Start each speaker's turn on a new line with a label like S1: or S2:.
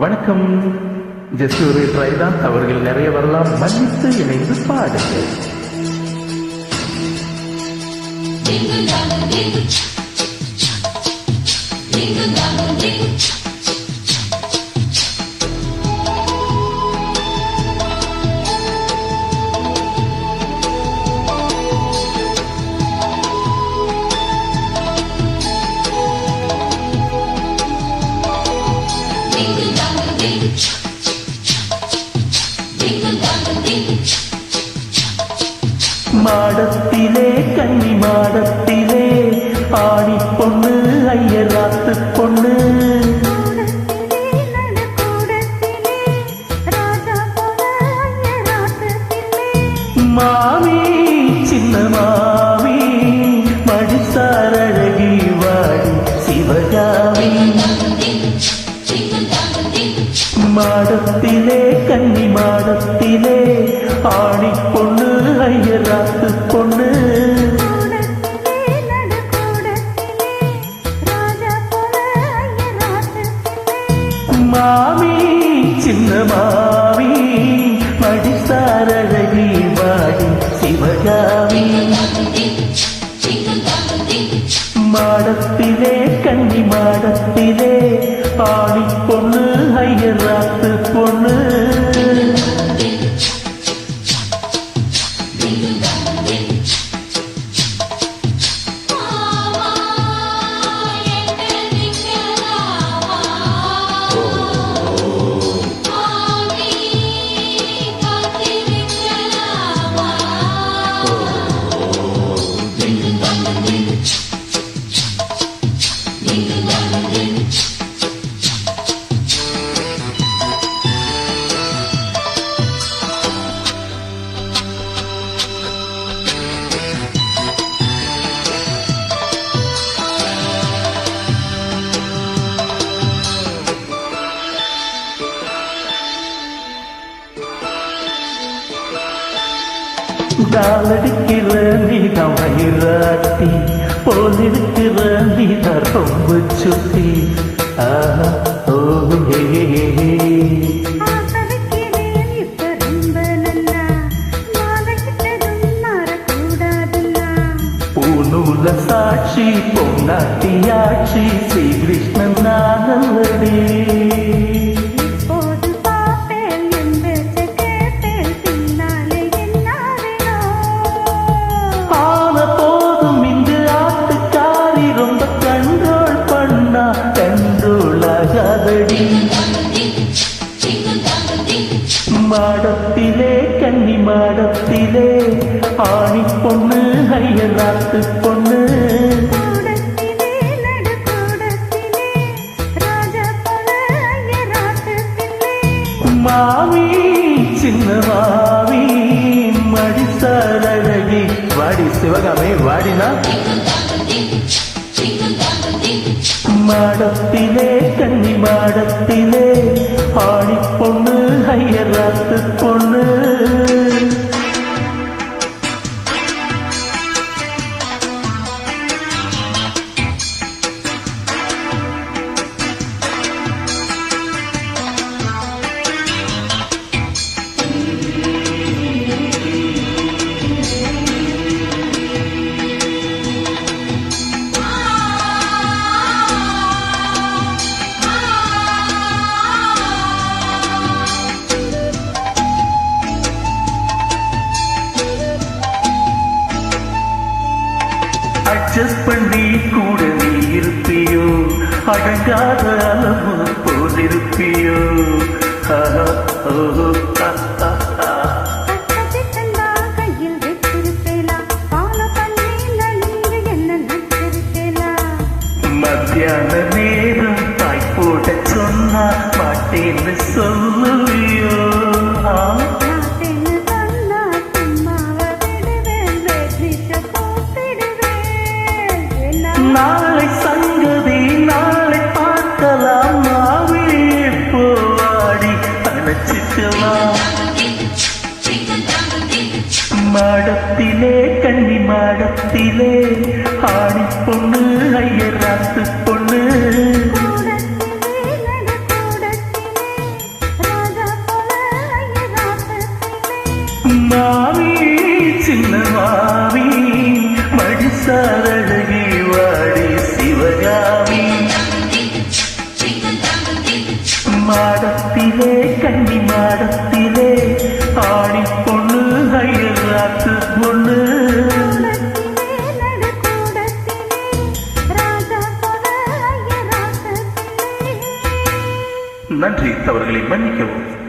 S1: வணக்கம் ஜஸ்ட் ஒரு ட்ரை தான் தவறுகள் நிறைய வரலாம் மன்னித்து இணைந்து பாடுங்கள்
S2: Ding dong, ding dong, ding dong, ding.
S1: மாடத்திலே கன்னி மாடத்திலே ஆடி பொண்ணு ஐயராத்து பொண்ணு.
S3: கூடத்திலே
S1: மாமி
S2: jingle,
S1: மாடத்திலே கன்னி மாடத்திலே ஆடி பொண்ணு ஐயராத்து பொண்ணு. மாமி சின்ன மாமி மடிசாரழகி வாடி சிவகாமி. மாடத்திலே கன்னி மாடத்திலே டாலடிக்கிற நீதான் வயிறாட்டி போலிருக்கிற நீதான் ரொம்ப சுத்தி. ஆஹா ஓ
S3: மாறக்கூடாதுன்னா
S1: பூநூல சாட்சி பொன்னாட்டியாட்சி ஸ்ரீகிருஷ்ணன் நானல்லடி ஐயராத்து பொண்ணு மாமி சின்ன மாமி மடிசாரழகி வாடி சிவகாமே வாடினா. மாடத்திலே கன்னி மாடத்திலே ஆணி பொண்ணு ஐயராத்து பண்ணி கூட நீ இருப்பியோ? அடங்காத அளவு
S3: என்ன நச்சிருப்பேலா
S1: மத்தியான நேரம் தாய் போட சொன்னா மாட்டேன்னு சொல்லுவியோ மாடத்திலே கன்னி மாடத்திலே ஆடி பொண்ணு ஐயர் ராத்து பொண்ணு. நன்றி. தவறுகளை மன்னிக்கவும்.